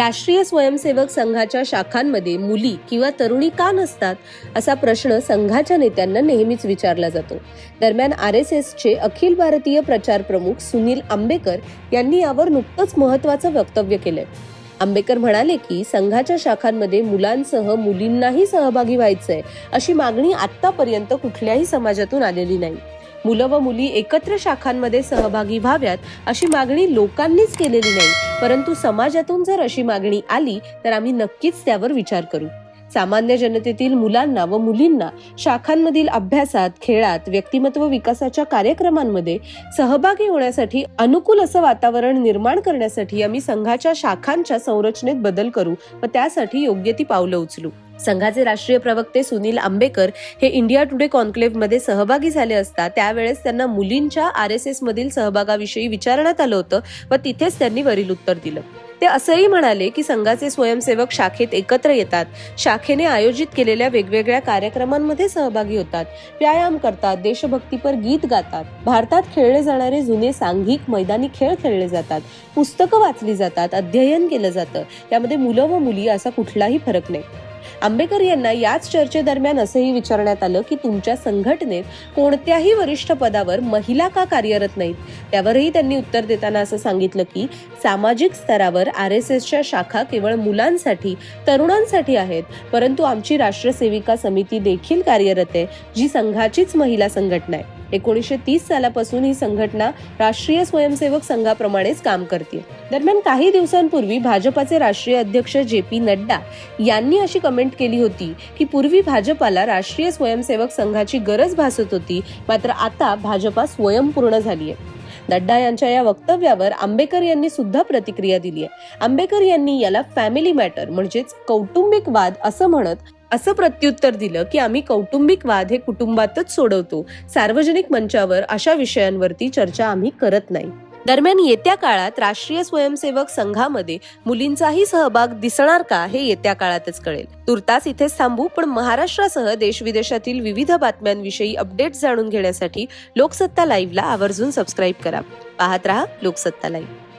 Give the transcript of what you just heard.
राष्ट्रीय स्वयंसेवक संघाच्या शाखांमध्ये मुली किंवा तरुणी का नसतात असा प्रश्न संघाच्या नेत्यांना नेहमीच विचारला जातो. दरम्यान आर एस एसचे अखिल भारतीय प्रचार प्रमुख सुनील आंबेकर यांनी यावर नुकतंच महत्वाचं वक्तव्य केलंय. आंबेकर म्हणाले की संघाच्या शाखांमध्ये मुलांसह मुलींनाही सहभागी व्हायचंय अशी मागणी आतापर्यंत कुठल्याही समाजातून आलेली नाही. मुलं व मुली एकत्र शाखांमध्ये सहभागी व्हाव्यात अशी मागणी लोकांनीच केलेली नाही. परंतु समाजातून जर अशी मागणी आली तर आम्ही नक्कीच त्यावर विचार करू. सामान्य जनतेतील मुलांना व मुलींना शाखांमधील अभ्यासात खेळात व्यक्तिमत्व विकासाच्या कार्यक्रमांमध्ये सहभागी होण्यासाठी अनुकूल असं वातावरण निर्माण करण्यासाठी आम्ही संघाच्या शाखांच्या संरचनेत बदल करू व त्यासाठी योग्य ती पावलं उचलू. संघाचे राष्ट्रीय प्रवक्ते सुनील आंबेकर हे इंडिया टुडे कॉन्क्लेव्हमध्ये सहभागी झाले असता त्यावेळेस त्यांना मुलींच्या आर एस एस मधील सहभागाविषयी विचारण्यात आलं होतं व तिथेच त्यांनी वरील उत्तर दिलं. ते असंही म्हणाले की संघाचे स्वयंसेवक शाखेत एकत्र येतात. शाखेने आयोजित केलेल्या वेगवेगळ्या कार्यक्रमांमध्ये सहभागी होतात. व्यायाम करतात देशभक्तीपर गीत गातात. भारतात खेळले जाणारे जुने सांघिक मैदानी खेळ खेळले जातात. पुस्तकं वाचली जातात अध्ययन केलं जातं. त्यामध्ये मुलं व मुली असा कुठलाही फरक नाही. आंबेकर यांना याच चर्चेदरम्यान असंही विचारण्यात आलं की तुमच्या संघटनेत कोणत्याही वरिष्ठ पदावर महिला का कार्यरत नाहीत? त्यावरही त्यांनी उत्तर देताना असं सांगितलं की सामाजिक स्तरावर आर एस एसच्या शाखा केवळ मुलांसाठी तरुणांसाठी आहेत परंतु आमची राष्ट्रसेविका समिती देखील कार्यरत आहे जी संघाचीच महिला संघटना आहे. एकोणीसशे तीस सालापासून ही संघटना राष्ट्रीय स्वयंसेवक संघाप्रमाणेच काम करते. दरम्यान काही दिवसांपूर्वी भाजपाचे राष्ट्रीय अध्यक्ष जे पी नड्डा यांनी अशी कमेंट केली होती की पूर्वी भाजपाला राष्ट्रीय स्वयंसेवक संघाची गरज भासत होती मात्र आता भाजपा स्वयंपूर्ण झाली आहे नड्डा यांच्या या वक्तव्यावर आंबेकर यांनी सुद्धा प्रतिक्रिया दिली आहे आंबेकर यांनी याला फॅमिली मॅटर म्हणजेच कौटुंबिक वाद असं म्हणत असं प्रत्युत्तर दिलं की आम्ही कौटुंबिक वाद हे कुटुंबातच सोडवतो. सार्वजनिक मंचावर अशा विषयांवरती चर्चा आम्ही करत नाही. दरम्यान येत्या काळात राष्ट्रीय स्वयंसेवक संघामध्ये मुलींचाही सहभाग दिसणार का हे येत्या काळातच कळेल. तुर्तास इथेच थांबू पण महाराष्ट्रासह देशविदेशातील विविध बातम्यांविषयी अपडेट जाणून घेण्यासाठी लोकसत्ता लाईव्हला आवर्जून सबस्क्राईब करा. पाहत रहा लोकसत्ता लाईव्ह